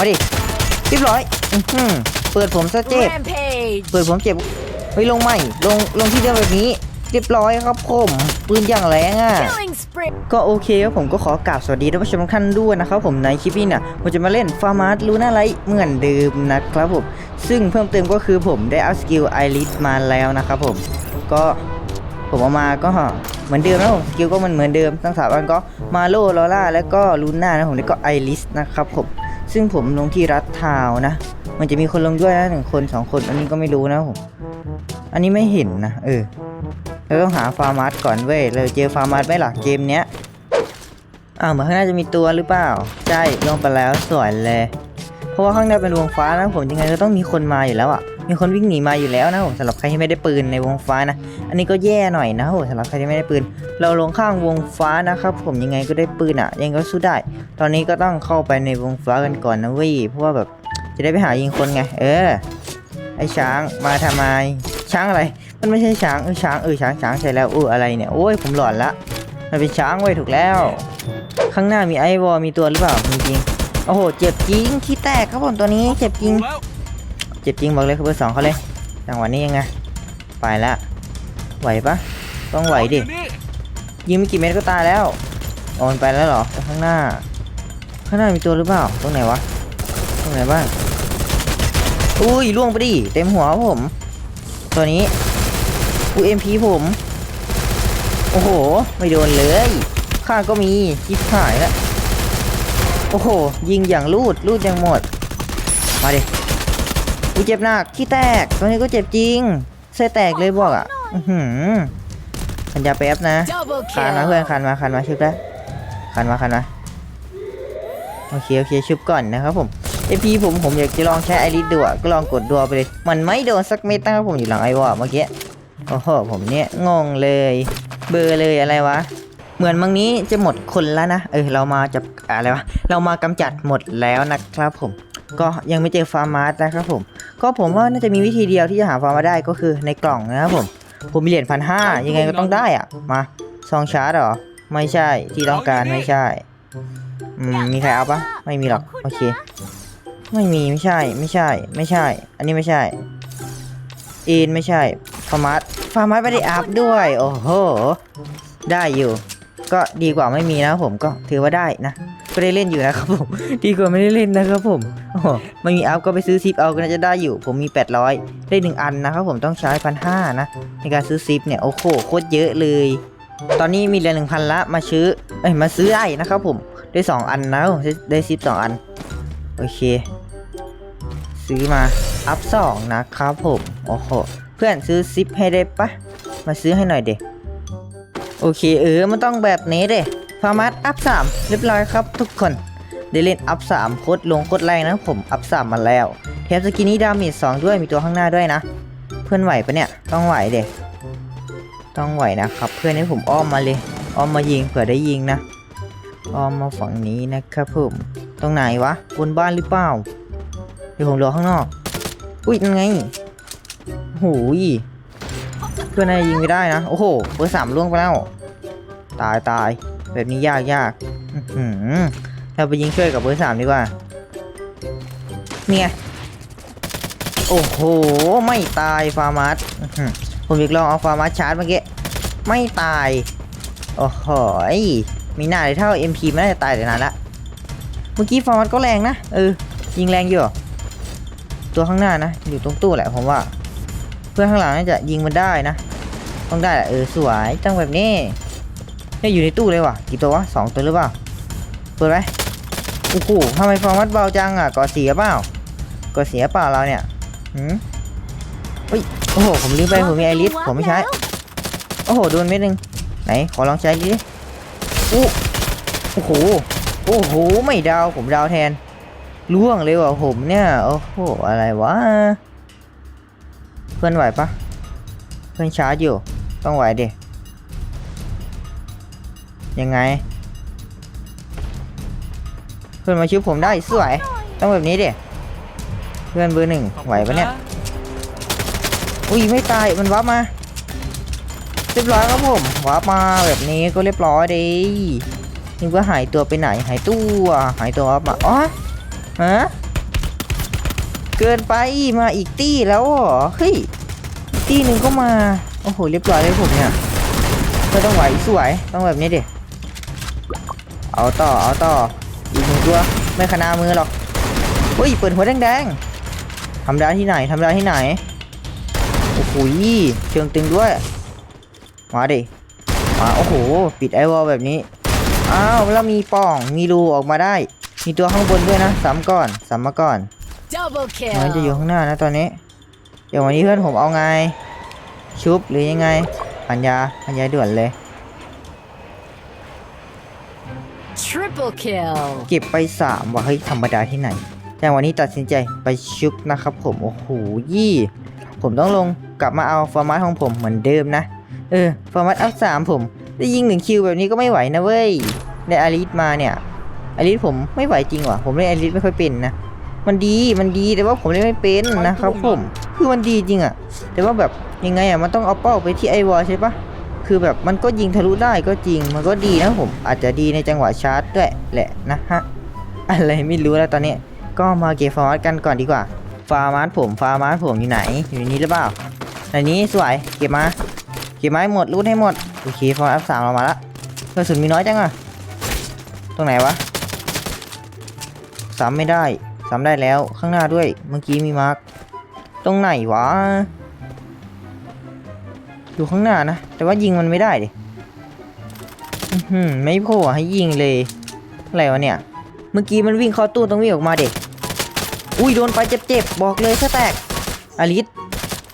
มาดิเรียบร้อยอื้อหือเปิดผมซะเจ็บ Rampage. เปิดผมเจ็บเฮ้ยลงใหม่ลงลงที่เดิมแบบนี้ เรียบร้อยครับผมปืนอย่างแรงอะ Killing spree. ก็โอเคครับผมก็ขอกราบสวัสดีท่านผู้ชมทุกท่านด้วยนะครับผมในคลิปนี้เนี่ยผมจะมาเล่นฟาร์มาร์ลูน่าไลท์เหมือนเดิมนะครับผมซึ่งเพิ่มเติมก็คือผมได้เอาสกิลไอริสมาแล้วนะครับผมก็ผมเอามาก็เหมือนเดิมนะผมสกิลก็มันเหมือนเดิมทั้งสามอันก็มาโลลอล่าแล้วก็ลูน่านะผมแล้วก็ไอริสนะครับผม ซึ่งผมลงที่รัฐทาวนะ มันจะมีคนลงด้วยนะหนึ่งคนสองคน อันนี้ก็ไม่รู้นะผม อันนี้ไม่เห็นนะ เออ เราต้องหาฟาร์มัสก่อนเว้ย เราเจอฟาร์มัสไหมล่ะเกมเนี้ย อ้าวเหมือนข้างหน้าจะมีตัวหรือเปล่า ใช่ ลงไปแล้วสวยเลย เพราะว่าข้างหน้าเป็นวงฟ้านะผมยังไงก็ต้องมีคนมาอยู่แล้วอะ มีคนวิ่งหนีมาอยู่แล้วนะผมสำหรับใครที่ไม่ได้ปืนในวงฟ้านะ อันนี้ก็แย่หน่อยนะผมสำหรับใครที่ไม่ได้ปืน เราลงข้างวงฟ้านะครับ ผมยังไงก็ได้ปืนอะ ยังก็สู้ได้ ตอนนี้ก็ต้องเข้าไปในวงฟ้ากันก่อนนะเว้ยเพราะว่าแบบจะได้ไปหายิงคนไง เออ ไอช้างมาทำไม ช้างอะไร มันไม่ใช่ช้างเออช้างเออช้างช้างใช่แล้วเอออะไรเนี่ยโอ้ยผมหลอนละมันเป็นช้างไว้ยถูกแล้ว ข้างหน้ามีไอวอลมีตัวหรือเปล่าจริงๆโอ้โห เจ็บจริงที่แตกครับผมตัวนี้ เจ็บจริง เจ็บจริงบอกเลยครับเบอร์สองเขาเลยจังหวะนี้ยังไงไปละไหวปะต้องไหวดิยิงไม่กี่เม็ดก็ตายแล้วโอนไปแล้วหรอข้างหน้า ข้างหน้ามีตัวหรือเปล่าตรงไหนวะตรงไหนบ้างอุ้ยล่วงไปดิเต็มหัวผม ตัวนี้อูเอ็มพีผม โอ้โห ไม่โดนเลยข้าก็มีชิบหายแล้วโอ้โห ยิงอย่างลูดลูดย่างหมด มาดิ กูเจ็บหนักที่แตกตัวนี้ก็เจ็บจริงเส้แตกเลยบอกอะอือหือปัญญาแป๊บนะ Double คันมา kill. เพื่อนคันมาคันมาชุบได้คันมาคันมาโอเคโอเคชุบก่อนนะครับผมไอพีผมผมอยากจะลองใช้ไอริสดูอะก็ลองกดดัวไปเลย มันไม่โดนสักเม็ดนะครับผมอยู่หลังไอวอลเมื่อกี้โอ้โหผมเนี่ยงงเลย เบอร์เลยอะไรวะเหมือนมังนี้จะหมดคนแล้วนะเออเรามาจับอะไรวะเรามากำจัดหมดแล้วนะครับผม ก็ยังไม่เจอฟาร์มาร์นะครับผม ก็ผมว่าน่าจะมีวิธีเดียวที่จะหาฟาร์มาได้ก็คือในกล่องนะครับผม ผมมีเหรียญพันห้ายังไงก็ต้องได้อะมาซองชาร์จเหรอ ไม่ใช่ที่ต้องการไม่ใช่ อืม มีใครเอาปะไม่มีหรอก โอเค ไม่มีไม่ใช่ไม่ใช่ ไม่ใช่ อันนี้ไม่ใช่อ็นไม่ใช่ฟาร์มาร์ฟาร์มาร์ไม่ได้อัพด้วย โอ้โห ได้อยู่ ก็ดีกว่าไม่มีนะผมก็ถือว่าได้นะ ก็ได้เล่นอยู่นะครับผม ดีกว่าไม่ได้เล่นนะครับผมอ้โหไม่มีอัพก็ไปซื้อซิปเอาก็น่าจะได้อยู่ ผมมี 800 ได้หนึ่งอันนะครับผมต้องใช้พันห้านะ ในการซื้อซิปเนี่ย โอ้โหโคตรเยอะเลย ตอนนี้มีเหลือหนึ่งพันละมาซื้อเอ้ยมาซื้อได้นะครับผมได้สองอันนะผมได้ซิปสองอัน โอเค ซื้อมาอัพสองนะครับผมโอ้โหเพื่อนซื้อซิปให้ได้ปะมาซื้อให้หน่อยเด็โอเคเออมันต้องแบบนี้เด้ ฟาร์มัสอัพสามเรียบร้อยครับทุกคนได้เล่นอัพสามโคตรลงโคตรแรงนะผมอัพสามมาแล้วแถมสกินนี้ดาเมจสองด้วยมีตัวข้างหน้าด้วยนะ เพื่อนไหวปะเนี่ยต้องไหวเด็ต้องไหวนะครับ เพื่อนให้ผมอ้อมมาเลยอ้อมมายิงเผื่อได้ยิงนะอ้อมมาฝั่งนี้นะครับผมตรงไหนวะบนบ้านหรือเปล่าเดี๋ยวผมรอข้างนอกอุ้ยยังไงโอ้ยเพื่อนนายยิงไม่ได้นะ โอ้โหเบอร์สามล่วงไปแล้ว ตายตาย แบบนี้ยากยากเราไปยิงช่วยกับเบอร์สามดีกว่าเนี่ยโอ้โห ไม่ตายฟาร์มัสผมอยากลองเอาฟาร์มัสชาร์จเมื่อกี้ ไม่ตาย โอ้โหมีหน้าเลยเท่า MP ไม่น่าจะตายแต่นานละ เมื่อกี้ฟอร์มัสก็แรงนะ เออ ยิงแรงอยู่ ตัวข้างหน้านะ อยู่ตรงตู้แหละผมว่า เพื่อนข้างหลังน่าจะยิงมันได้นะ ต้องได้แหละเออ สวยจังแบบนี้ เนี่ยอยู่ในตู้เลยว่ะกี่ตัววะสองตัวหรือเปล่าเปิดไหมโอ้โหทำไมฟอร์มัสเบาจังอะก่อเสียเปล่าก่อเสียเปล่าเราเนี่ยหืมเฮ้ยโอ้โหผมลืมไปผมมีไอริสผมไม่ใช้โอ้โหโดนเม็ดหนึ่งไหนขอลองใช้ดิอู้โอ้โหโอ้โหไม่ดาวผมดาวแทนล่วงเลยว่ะผมเนี่ยโอ้โหอะไรวะเพื่อนไหวปะเพื่อนชาร์จอยู่ต้องไหวเดิยั งไง เพื่อนมาชิวผมได้สวย ต้องแบบนี้ดิเพื่อนเบอร์หนึ่งไหวปะเนี่ย อุ้ยไม่ตายมันวับมาเรียบร้อยครับผมวับมาแบบนี้ก็เรียบร้อยดีนึกว่าหายตัวไปไหนหายตัวหายตัววับมาอ๋อฮะเกินไปมาอีกตี้แล้วเหรอเฮ้ยตี้หนึ่งก็มาโอ้โหเรียบร้อยเลยผมเนี่ยก็ต้องไหวสวยต้องแบบนี้ดิ เอาต่อ เอาต่อ อีกหนึ่งตัว ไม่ขนามือหรอกเฮ้ย เปิดหัวแดงๆทำได้ที่ไหนทำได้ที่ไหน โอ้โหเชิงตึงด้วย มาดิ มา โอ้โห ปิดไอวอลแบบนี้ อ้าว แล้วมีปล่อง มีรูออกมาได้ มีตัวข้างบนด้วยนะซ้ำก่อนซ้ำมาก่อน Double มันจะอยู่ kill. ข้างหน้านะตอนนี้ เดี๋ยววันนี้เพื่อนผมเอาไง ชุบหรือยังไง ปัญญา ปัญญาด่วนเลย Triple kill. เก็บไปสามว่าเฮ้ย ธรรมดาที่ไหน แต่วันนี้ตัดสินใจไปชุบนะครับผม โอ้โหยี่ ผมต้องลงกลับมาเอาฟอร์มัตของผมเหมือนเดิมนะ เออ ฟอร์มัตอัพสามผม ได้ยิงหนึ่งคิวแบบนี้ก็ไม่ไหวนะเว้ย ได้อาริสมาเนี่ย อาริสผมไม่ไหวจริงว่ะ ผมเล่นอาริสไม่ค่อยเป็นนะ มันดี มันดี แต่ว่าผมเล่นไม่เป็นนะครับผม คือมันดีจริงอะแต่ว่าแบบยังไงอะมันต้องเอาเป้าไปที่ไอวอลใช่ปะ คือแบบมันก็ยิงทะลุได้ก็จริง มันก็ดีนะผม อาจจะดีในจังหวะชาร์จด้วยแหละนะฮะ อะไรไม่รู้แล้วตอนนี้ ก็มาเก็บฟาร์มัสกันก่อนดีกว่า ฟาร์มัสผม ฟาร์มัสผมอยู่ไหน อยู่นี่หรือเปล่าในนี้สวย เก็บมา เก็บไม้หมดรูดให้หมด โอเค ฟาร์มัสสามเรามาละกระสุนมีน้อยจังอะตรงไหนวะซ้ำไม่ได้ซ้ำได้แล้วข้างหน้าด้วย เมื่อกี้มีมาร์กตรงไหนวะ อยู่ข้างหน้านะ แต่ว่ายิงมันไม่ได้ดิอื้อหือไม่โผล่ให้ยิงเลย อะไรวะเนี่ย เมื่อกี้มันวิ่งเข้าตู้ต้องวิ่งออกมาเด็กอุ้ยโดนไปเจ็บๆ บอกเลยแค่แตก อลิส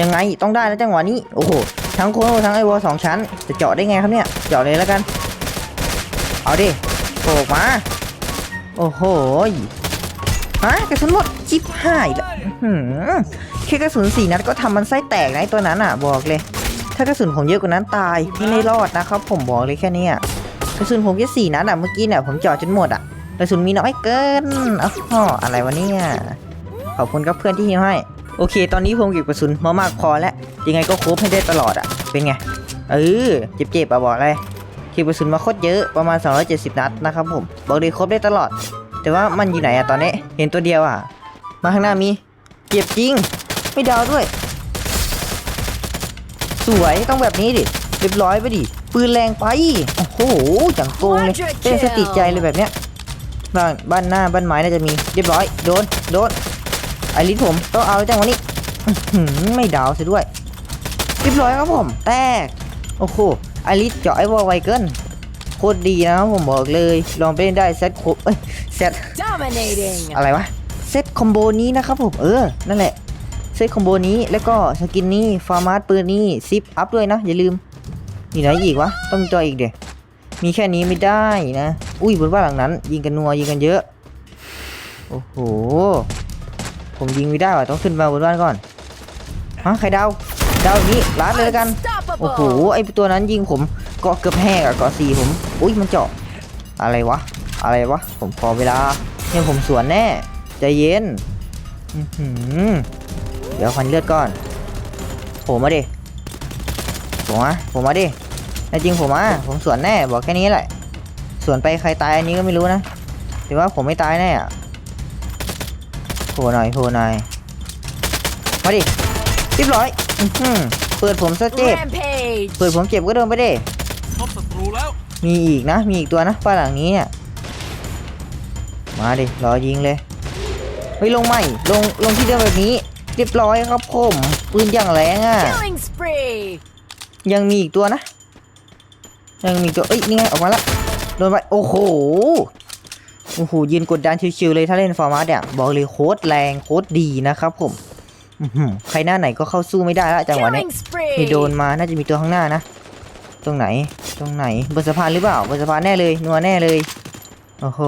ยังไงต้องได้แล้วจังหวะนี้ โอ้โห ทั้งโคโนทั้งไอวอสองชั้น จะเจาะได้ไงครับเนี่ย เจาะเลยแล้วกัน เอาดิโผล่ออกมา โอ้โหฮะกระสุนหมดจิบหายละอื้อหือแค่กระสุนสี่นัดก็ทำมันไส้แตกนะไอ้ตัวนั้นอะ บอกเลย ถ้ากระสุนผมเยอะกว่านั้นตายไม่ได้รอดนะครับผมบอกเลยแค่นี้กระสุนผมแค่สี่นัดอะเมื่อกี้เนี่ยผมเจาะจนหมดอะกระสุนมีน้อยเกินอ้าวอะไรวะเนี่ยขอบคุณครับเพื่อนที่ฮิวให้ โอเค ตอนนี้ผมเก็บกระสุนมามากพอแล้วยังไงก็ครบให้ได้ตลอดอะเป็นไงเออเจ็บๆอะบอกเลยเก็บกระสุนมาโคตรเยอะประมาณ 270 นัดนะครับผมบอกเลยครบได้ตลอด แต่ว่ามันอยู่ไหนอะตอนนี้เห็นตัวเดียวอะมาข้างหน้ามีเก็บจริง ไม่ดาวด้วย สวยต้องแบบนี้ดิเรียบร้อยไปดิปืนแรงไปโอ้โหจังโกงเลยเต้นสติใจเลยแบบเนี้ยบ้านบ้านหน้าบ้านไม้น่าจะมีเรียบร้อยโดนโดนไอริสผมต้องเอาจังวันนี้อื้อหือไม่ดาวซะด้วยเรียบร้อยครับผม แตกโอ้โหไอริสเจาะไอวอลไวเกินโคตรดีนะครับผมบอกเลยลองไปเล่นได้เซตครบเอ้ยเซต Dominating. อะไรวะเซตคอมโบนี้นะครับผมเออนั่นแหละ เซตคอมโบนี้แล้วก็สกินนี้ฟาร์มาร์ปืนนี้ซิปอัพด้วยนะ อย่าลืมมีไหนอีกวะ ต้องจอยอีกเดี๋ยวมีแค่นี้ไม่ได้นะ อุ้ยบนบ้านหลังนั้น ยิงกันนัวยิงกันเยอะ โอ้โห ผมยิงไม่ได้ว่ะต้องขึ้นมาบนบ้านก่อนฮะใครดาวดาวอย่างนี้ล้านเลยแล้วกัน โอ้โห Unstoppable. ไอตัวนั้นยิงผมเกาะเกือบแห้งอะเกาะสี่ผม อุ้ยมันเจาะอะไรวะ อะไรวะ ผมขอเวลาเนี่ยผมสวนแน่ใจเย็นอื้อหือ เดี๋ยวฟันเลือดก่อนผมมาดิผมมาผมมาดิแน่จริงผมมาผมสวนแน่บอกแค่นี้แหละ สวนไปใครตายอันนี้ก็ไม่รู้นะแต่ว่าผมไม่ตายแน่อะโผล่หน่อยโผล่หน่อยมาดิเรียบร้อยอื้อหือเปิดผมซะเจ็บ Rampage. เปิดผมเจ็บก็โดนไปดิพบศัตรูแล้วมีอีกนะ มีอีกตัวนะบ้านหลังนี้เนี่ยมาดิรอยิงเลยเฮ้ยลงใหม่ลงลงที่เดิมแบบนี้ เรียบร้อยครับผมปืนอย่างแรงอะ Killing spree. ยังมีอีกตัวนะ ยังมีอีกตัว เอ้ย นี่ไง ออกมาละโดนไป โอ้โห โอ้โห ยืนกดดันชิวๆเลยถ้าเล่นฟอร์มาสเนี่ย บอกเลยโคตรแรงโคตรดีนะครับผมอื้อหือใครหน้าไหนก็เข้าสู้ไม่ได้ละจังหวะนี้ Killing มี spree. โดนมาน่าจะมีตัวข้างหน้านะ ตรงไหน ตรงไหนบนสะพานหรือเปล่าบนสะพานแน่เลย นัวแน่เลย โอ้โห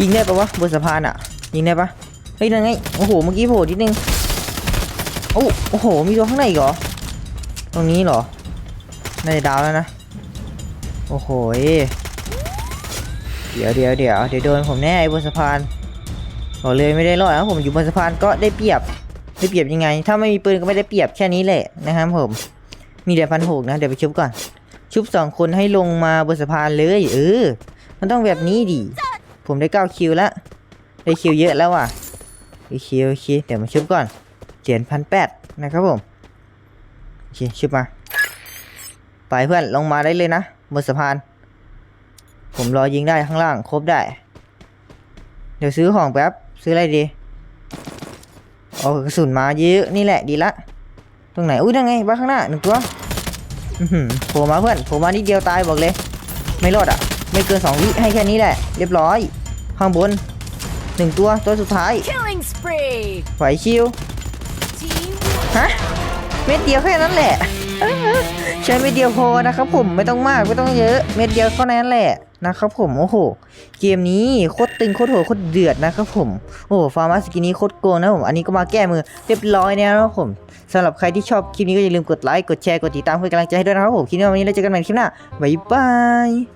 ยิงได้ปะวะบนสะพานอะยิงได้ปะเฮ้ยนั่นไง โอ้โห เมื่อกี้โผล่ทีนึง โอ้โอ้โห มีตัวข้างในอีกเหรอ ตรงนี้เหรอน่าจะดาวแล้วนะ โอ้โห เดี๋ยวเดี๋ยวเดี๋ยวเดี๋ยวโดนผมแน่ไอ้บนสะพานบอกเลยไม่ได้รอดนะผมอยู่บนสะพานก็ได้เปรียบได้เปรียบยังไง ถ้าไม่มีปืนก็ไม่ได้เปรียบแค่นี้แหละนะครับผม มีเดี๋ยวพันหกนะเดี๋ยวไปชุบก่อน ชุบสองคนให้ลงมาบนสะพานเลยเออ มันต้องแบบนี้ดิ ผมได้เก้าคิวแล้ว ได้คิวเยอะแล้วว่ะโอเคโอเคเดี๋ยวมาชุบก่อน เหรียญพันแปดนะครับผมโอเคชุบมา ไปเพื่อนลงมาได้เลยนะบนสะพาน ผมรอยิงได้ข้างล่างครบได้ เดี๋ยวซื้อของแป๊บซื้ออะไรดีเอากระสุนมาเยอะนี่แหละดีละ ตรงไหนอุ้ยนั่นไงบ้านข้างหน้าหนึ่งตัวอื้อหือโผล่มาเพื่อนโผล่มานิดเดียวตายบอกเลย ไม่รอดอะ ไม่เกินสองวิให้แค่นี้แหละ เรียบร้อย ข้างบนหนึ่งตัวตัวสุดท้าย Killing spree. ไหวชิว Team ฮะเม็ดเดียวแค่นั้นแหละใช้เม็ดเดียวพอนะครับผมไม่ต้องมากไม่ต้องเยอะเม็ดเดียวเท่านั้นแหละนะครับผมโอ้โห เกมนี้โคตรตึงโคตรโหดโคตรเดือดนะครับผมโอ้โหฟาร์มาสกินนี้โคตรโกงนะผมอันนี้ก็มาแก้มือเรียบร้อยเนี่ยนะครับผมสำหรับใครที่ชอบคลิปนี้ก็อย่าลืมกดไลค์กดแชร์กดติดตามเพื่อกำลังใจให้ด้วยนะครับผมคลิปนี้วันนี้เราเจอกันใหม่คลิปหน้าบ๊ายบาย